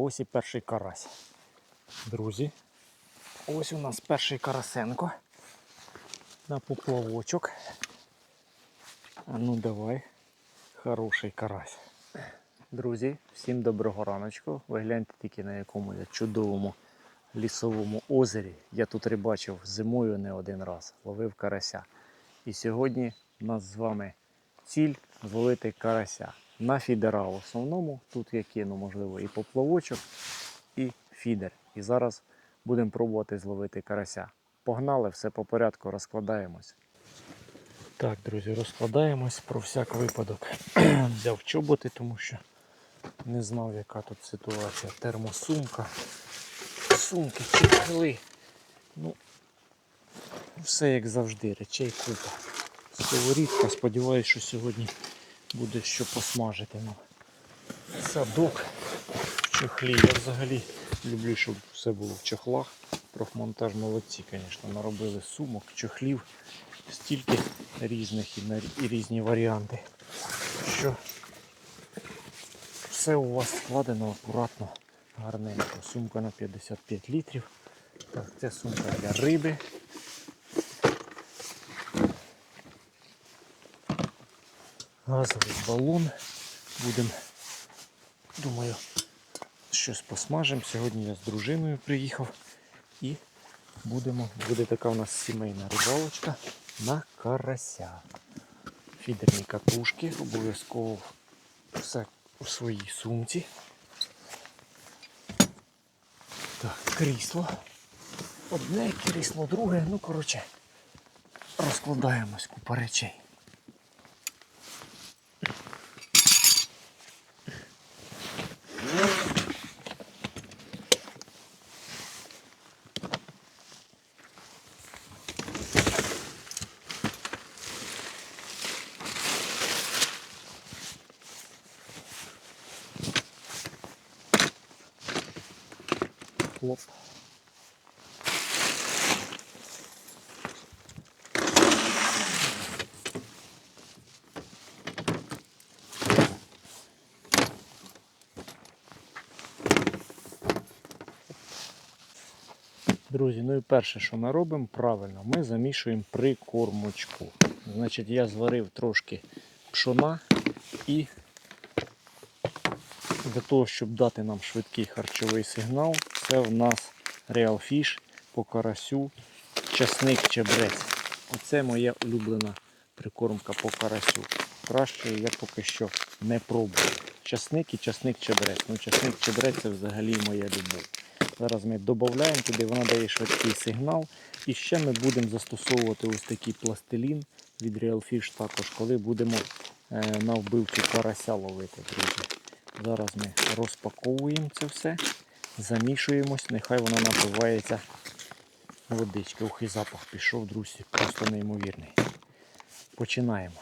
ось і перший карась. Друзі, ось у нас перший карасенко на поплавочок. А ну давай, хороший карась. Друзі, всім доброго раночку. Ви гляньте тільки на якому я чудовому лісовому озері. Я тут рибачив зимою не один раз, ловив карася. І сьогодні у нас з вами ціль зловити карася на фідера. В основному тут я кину, можливо, і поплавочок, і фідер. І зараз будемо пробувати зловити карася. Погнали, все по порядку, розкладаємось. Так, друзі, розкладаємось про всяк випадок. Взяв чоботи, тому що не знав, яка тут ситуація. Термосумка, сумки, чехли. Ну, все як завжди, речей купа. Сковорідка, сподіваюсь, що сьогодні буде що посмажити. Ну, садок в. Я взагалі люблю, щоб все було в чохлах. Профмонтаж молодці, звісно, наробили сумок, чохлів, стільки різних і, на- і різні варіанти. Що все у вас складено акуратно, гарненько. Сумка на 55 літрів. Так, це сумка для риби. Газовий балон. Будемо, думаю, щось посмажемо. Сьогодні я з дружиною приїхав і будемо, буде така у нас сімейна рибалочка на карася. Фідерні катушки, обов'язково все у своїй сумці. Так, крісло. Одне крісло, друге, ну коротше, розкладаємось купа речей. Друзі, ну і перше, що ми робимо правильно, ми замішуємо прикормочку. Значить, я зварив трошки пшона і для того, щоб дати нам швидкий харчовий сигнал, це в нас Fish по карасю, часник чебрець. Оце моя улюблена прикормка по карасю. Краще я поки що не пробую. Часник і часник чебрець. Ну, часник чебрець це взагалі моя любов. Зараз ми додаємо туди, вона дає швидкий сигнал. І ще ми будемо застосовувати ось такий пластилін від Real Fish також, коли будемо е, на вбивцю карася ловити, друзі. Зараз ми розпаковуємо це все, замішуємось, нехай вона напивається водички. Ух, і запах пішов, друзі, просто неймовірний. Починаємо.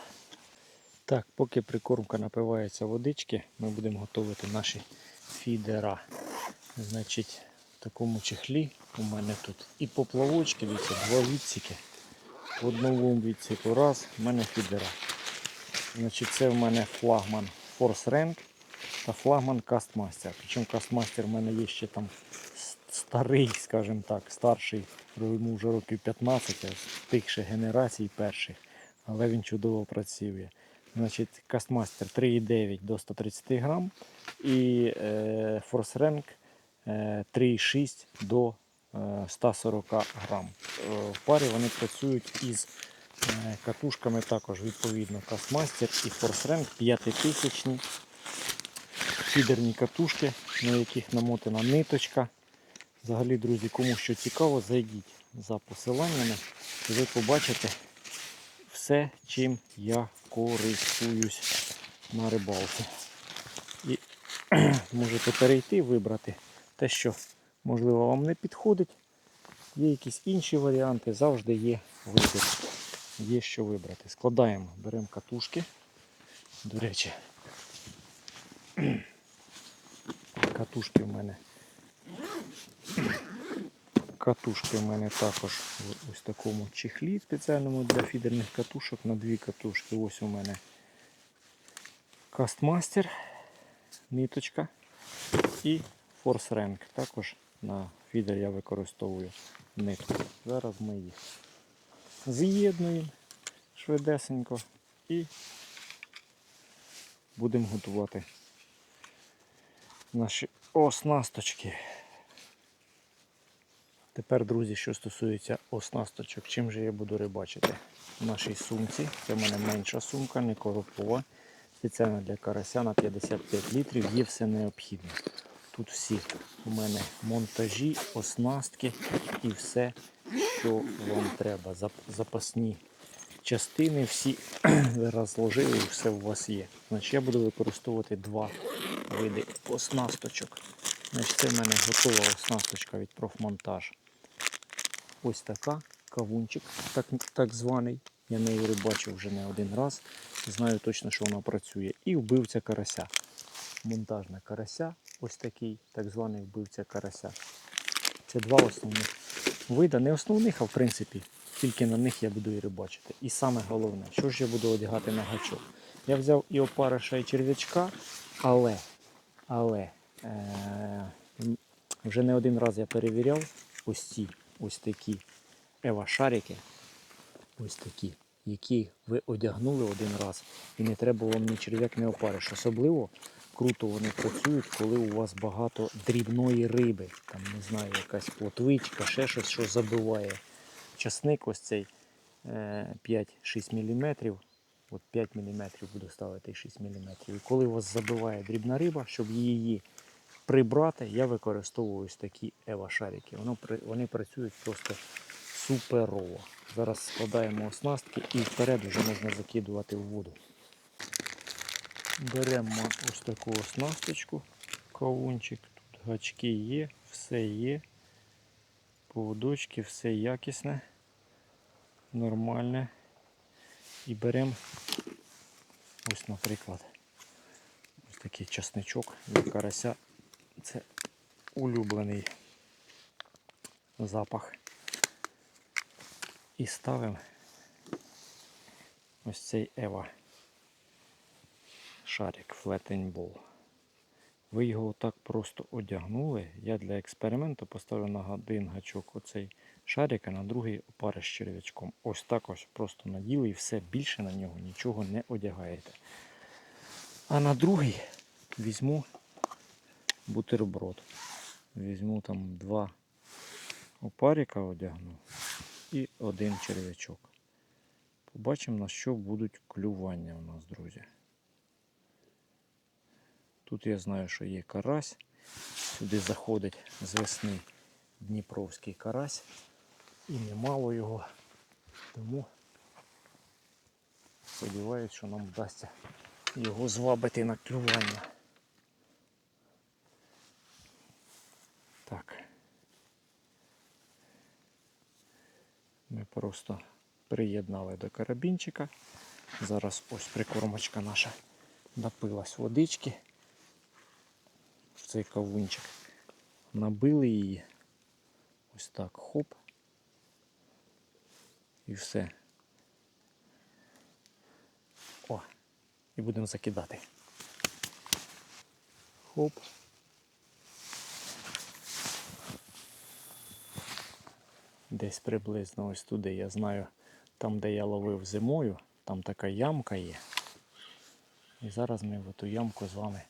Так, поки прикормка напивається водички, ми будемо готувати наші фідера. Значить, такому чехлі у мене тут і поплавочки, дивіться, два відсіки. В одному відсіку раз, в мене фідера. Значить, це в мене флагман Force Rank та флагман Кастмастер. Причому Кастмастер в мене є ще там старий, скажімо так, старший, йому вже років 15, а з тих ще генерацій перших, але він чудово працює. Значить, Кастмастер 3,9 до 130 грам і е, Force Rank 3,6 до е, 140 грам. Е, В парі вони працюють із е, катушками також відповідно Кастмастер і Rank 5000 фідерні катушки, на яких намотана ниточка. Взагалі, друзі, кому що цікаво, зайдіть за посиланнями і ви побачите все, чим я користуюсь на рибалці. І можете перейти, вибрати те, що можливо вам не підходить. Є якісь інші варіанти, завжди є вибір. Є що вибрати. Складаємо, беремо катушки. До речі, катушки в мене. Катушки в мене також в ось такому чехлі спеціальному для фідерних катушок на дві катушки. Ось у мене Кастмастер, ниточка і Force Rank. Також на фідер я використовую нитку. Зараз ми їх з'єднуємо швидесенько і будемо готувати наші оснасточки. Тепер, друзі, що стосується оснасточок, чим же я буду рибачити? В нашій сумці, це в мене менша сумка, не коропова, спеціально для карася на 55 літрів, є все необхідне. Тут всі у мене монтажі, оснастки і все, що вам треба. Запасні частини всі розложили і все у вас є. Значить, я буду використовувати два види оснасточок. Значить, це в мене готова оснасточка від профмонтаж. Ось така, кавунчик, так, так званий. Я нею рибачив вже не один раз. Знаю точно, що вона працює. І вбивця карася. Монтажна карася, ось такий, так званий вбивця карася. Це два основних вида. Не основних, а в принципі, тільки на них я буду і рибачити. І саме головне, що ж я буду одягати на гачок. Я взяв і опариша, і черв'ячка, але, але е- вже не один раз я перевіряв ось ці ось такі ева-шарики, ось такі, які ви одягнули один раз, і не треба вам ні черв'як, ні опариш. Особливо круто вони працюють, коли у вас багато дрібної риби. Там, не знаю, якась плотвичка, ще щось, що забиває. Часник ось цей е, 5-6 мм. От 5 мм буду ставити 6 мм. І коли у вас забиває дрібна риба, щоб її прибрати, я використовую ось такі ева-шарики. Воно, вони працюють просто суперово. Зараз складаємо оснастки і вперед вже можна закидувати в воду. Беремо ось таку оснасточку, кавунчик, тут гачки є, все є. Поводочки, все якісне, нормальне. І беремо ось, наприклад, ось такий часничок для карася. Це улюблений запах. І ставимо ось цей Ева шарик Ball. Ви його так просто одягнули. Я для експерименту поставив на один гачок оцей шарик, а на другий опари з черв'ячком. Ось так ось просто наділи і все більше на нього нічого не одягаєте. А на другий візьму бутерброд. Візьму там два опарика одягну і один черв'ячок. Побачимо, на що будуть клювання у нас, друзі. Тут я знаю, що є карась. Сюди заходить з весни Дніпровський карась. І немало його. Тому сподіваюся, що нам вдасться його звабити на клювання. Так. Ми просто приєднали до карабінчика. Зараз ось прикормочка наша напилась водички цей кавунчик. Набили її. Ось так, хоп. І все. О, і будемо закидати. Хоп. Десь приблизно ось туди. Я знаю, там, де я ловив зимою, там така ямка є. І зараз ми в ту ямку з вами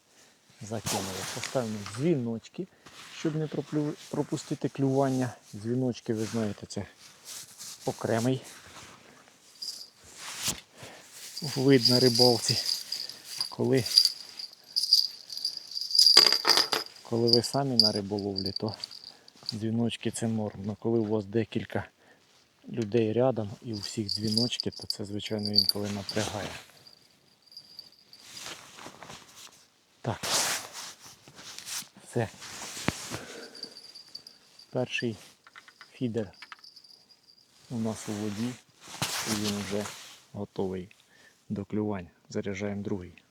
закинули. Поставимо дзвіночки, щоб не пропустити клювання. Дзвіночки, ви знаєте, це окремий вид на рибалці. Коли, коли ви самі на риболовлі, то дзвіночки це норм. Но коли у вас декілька людей рядом і у всіх дзвіночки, то це, звичайно, інколи напрягає. Все. Перший фідер у нас у воді, і він вже готовий до клювання. Заряджаємо другий.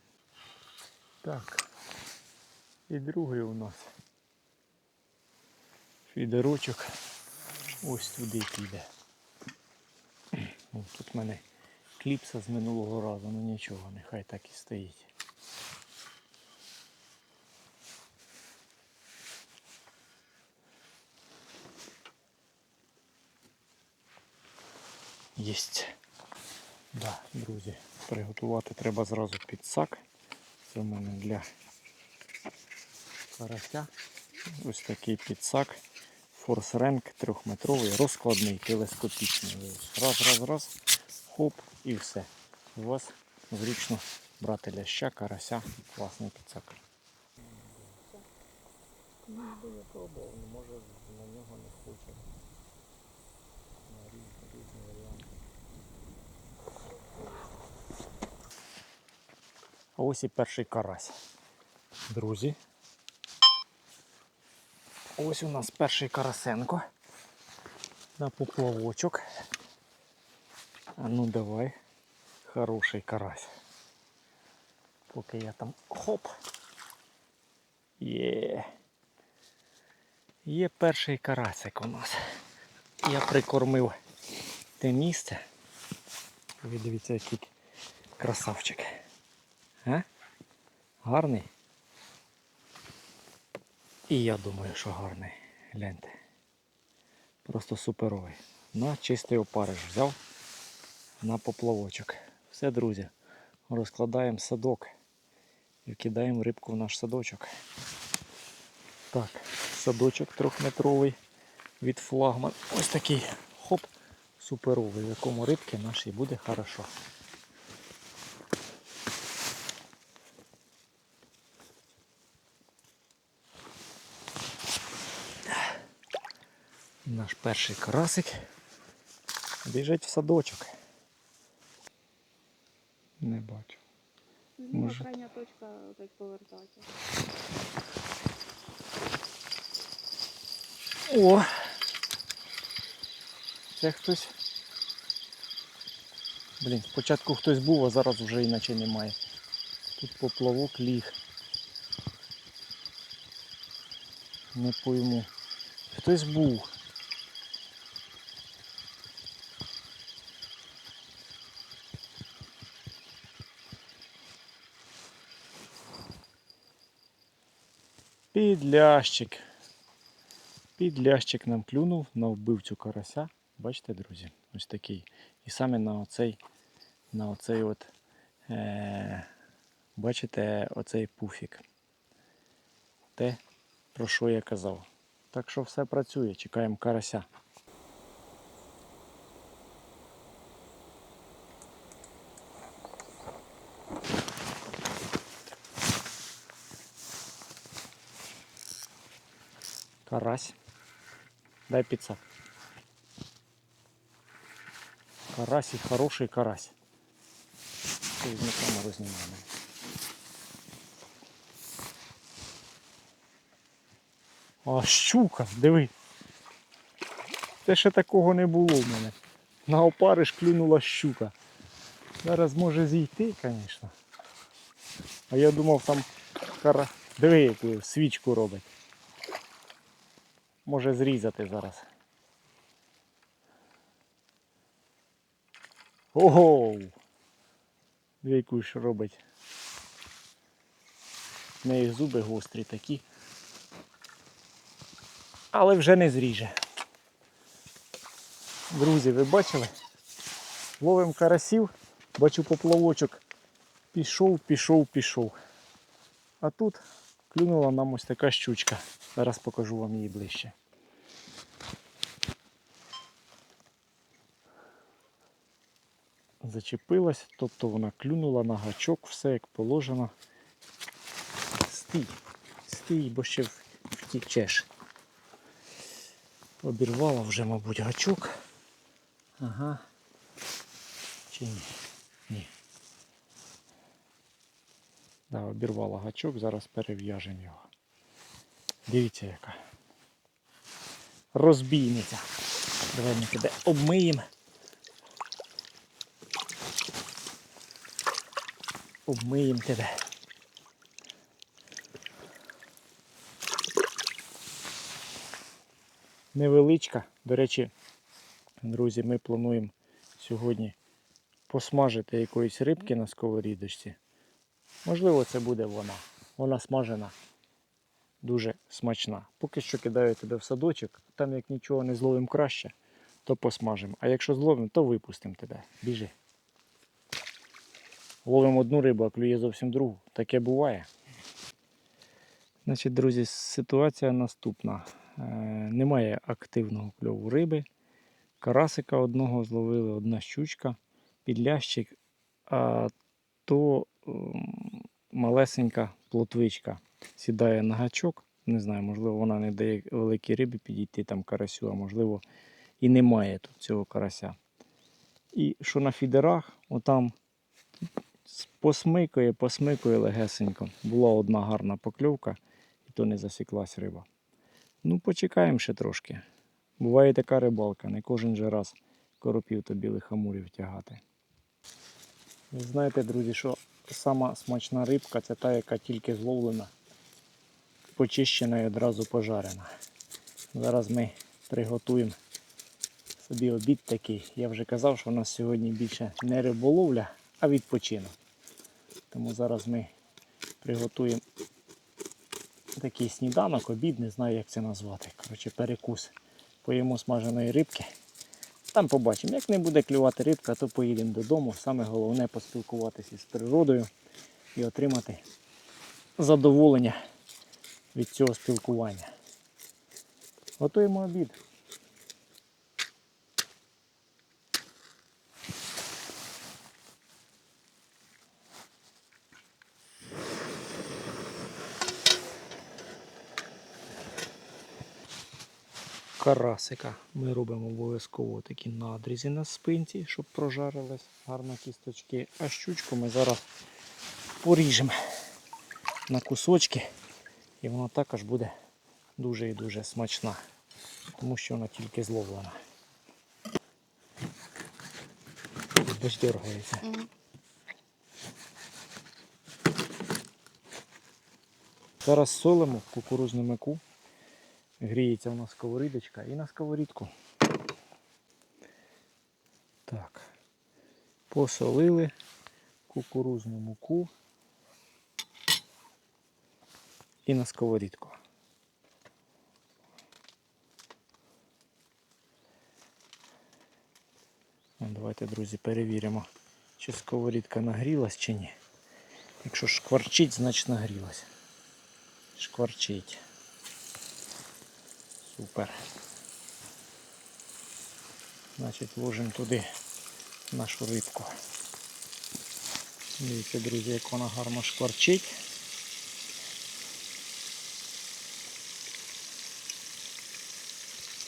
Так. І другий у нас фідерочок ось туди піде. Тут в мене кліпса з минулого разу, ну нічого, нехай так і стоїть. Єсть. Да, друзі, приготувати треба зразу підсак. Це в мене для карася. Ось такий підсак. Force Rank трьохметровий, розкладний, телескопічний. Раз, раз, раз, хоп і все. У вас зручно брати ляща, карася, класний підсак. Ну, пробував, може на нього не хоче. На різні, різні варіанти. А ось і перший карась. Друзі. Ось у нас перший карасенко. На поплавочок. А ну давай. Хороший карась. Поки я там хоп. Є. Є перший карасик у нас. Я прикормив те місце. Ви дивіться, який красавчик. А? Гарний? І я думаю, що гарний. Гляньте. Просто суперовий. На чистий опариш взяв на поплавочок. Все, друзі. Розкладаємо садок і вкидаємо рибку в наш садочок. Так, садочок трьохметровий від флагман. Ось такий суперовий, в якому рибки нашій буде хорошо. Наш перший карасик біжить в садочок. Не бачу. Може. крайня точка опять повертати. О! Це хтось. Блін, спочатку хтось був, а зараз вже іначе немає. Тут поплавок ліг. Не пойму. Хтось був. Підлящик. Підлящик нам клюнув на вбивцю карася. Бачите, друзі, ось такий. І саме на оцей, на оцей от, е, бачите, оцей пуфік. Те, про що я казав. Так що все працює, чекаємо карася. Карась. Дай підсак. Карась і хороший карась. Це камеру знімає. мене. А щука, диви. Це ще такого не було в мене. На опариш клюнула щука. Зараз може зійти, звісно. А я думав там кара. Диви, яку свічку робить. Може зрізати зараз. Ого! Яку ж робить. В неї зуби гострі такі. Але вже не зріже. Друзі, ви бачили? Ловим карасів, бачу поплавочок. Пішов, пішов, пішов. А тут клюнула нам ось така щучка. Зараз покажу вам її ближче. Зачепилась, тобто вона клюнула на гачок, все як положено. Стій, стій, бо ще втічеш. Обірвала вже, мабуть, гачок. Ага. Чи ні? Ні. Да, обірвала гачок, зараз перев'яжемо його. Дивіться яка. Розбійниця. Давай ми тебе обмиємо. Обмиємо тебе. Невеличка. До речі, друзі, ми плануємо сьогодні посмажити якоїсь рибки на сковорідочці. Можливо, це буде вона. Вона смажена дуже смачна. Поки що кидаю тебе в садочок, там як нічого не зловим краще. то посмажимо. А якщо зловимо, то випустимо тебе. Біжи. Ловимо одну рибу, а клює зовсім другу. Таке буває. Значить, друзі, ситуація наступна. Е, немає активного кльову риби. Карасика одного зловили, одна щучка, підлящик, а то ем, малесенька плотвичка сідає на гачок. Не знаю, можливо, вона не дає великій рибі підійти там карасю, а можливо і немає тут цього карася. І що на фідерах, отам посмикує, посмикує легесенько. Була одна гарна покльовка, і то не засіклась риба. Ну, почекаємо ще трошки. Буває така рибалка, не кожен же раз коропів та білих амурів тягати. Ви знаєте, друзі, що сама смачна рибка це та, яка тільки зловлена, почищена і одразу пожарена. Зараз ми приготуємо собі обід такий. Я вже казав, що у нас сьогодні більше не риболовля, а відпочинок. Тому зараз ми приготуємо такий сніданок, обід, не знаю, як це назвати. Коротше, перекус. Поїмо смаженої рибки. Там побачимо. Як не буде клювати рибка, то поїдемо додому. Саме головне поспілкуватися з природою і отримати задоволення від цього спілкування. Готуємо обід. Карасика ми робимо обов'язково такі надрізи на спинці, щоб прожарились гарно кісточки. А щучку ми зараз поріжемо на кусочки, і вона також буде дуже і дуже смачна, тому що вона тільки зловлена. Ось дергається. Зараз солимо кукурузну муку. Гріється у нас сковорідочка і на сковорідку. Так. Посолили кукурузну муку і на сковорідку. Ну, Давайте, друзі, перевіримо, чи сковорідка нагрілась чи ні. Якщо шкварчить, значить нагрілась. Шкварчить. Супер. Значить, ложимо туди нашу рибку. Дивіться, друзі, як вона гарно шкварчить.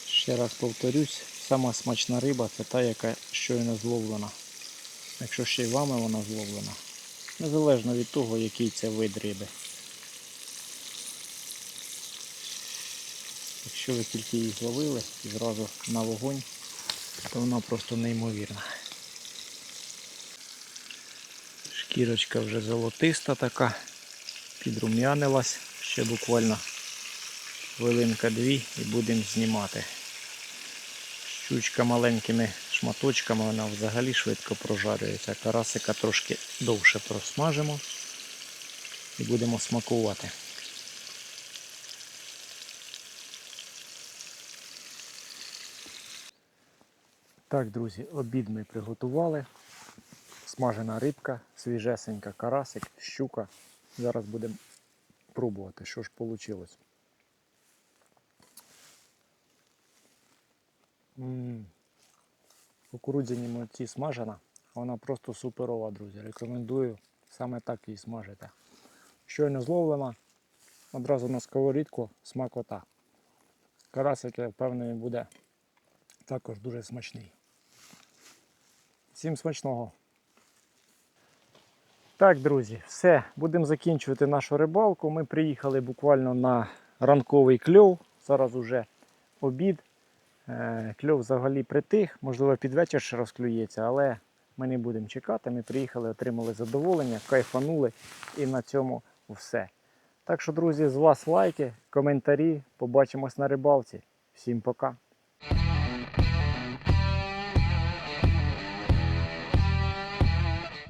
Ще раз повторюсь, сама смачна риба це та, яка щойно зловлена. Якщо ще й вами вона зловлена. Незалежно від того, який це вид риби. Якщо ви тільки її зловили і зразу на вогонь, то вона просто неймовірна. Шкірочка вже золотиста така, підрум'янилась, ще буквально хвилинка-дві і будемо знімати. Щучка маленькими шматочками, вона взагалі швидко прожарюється. Карасика трошки довше просмажимо і будемо смакувати. Так, друзі, обід ми приготували. Смажена рибка, свіжесенька, карасик, щука. Зараз будемо пробувати, що ж вийшло. Кукурудзяні молодці смажена. Вона просто суперова, друзі. Рекомендую саме так її смажити. Щойно зловлена, одразу на сковорідку смакота. Карасик, я впевнений, буде також дуже смачний. Всім смачного. Так, друзі, все, будемо закінчувати нашу рибалку. Ми приїхали буквально на ранковий кльов. Зараз уже обід. Е, Кльов взагалі притих, можливо, під вечір ще розклюється, але ми не будемо чекати. Ми приїхали, отримали задоволення, кайфанули і на цьому все. Так що, друзі, з вас лайки, коментарі. Побачимось на рибалці. Всім пока.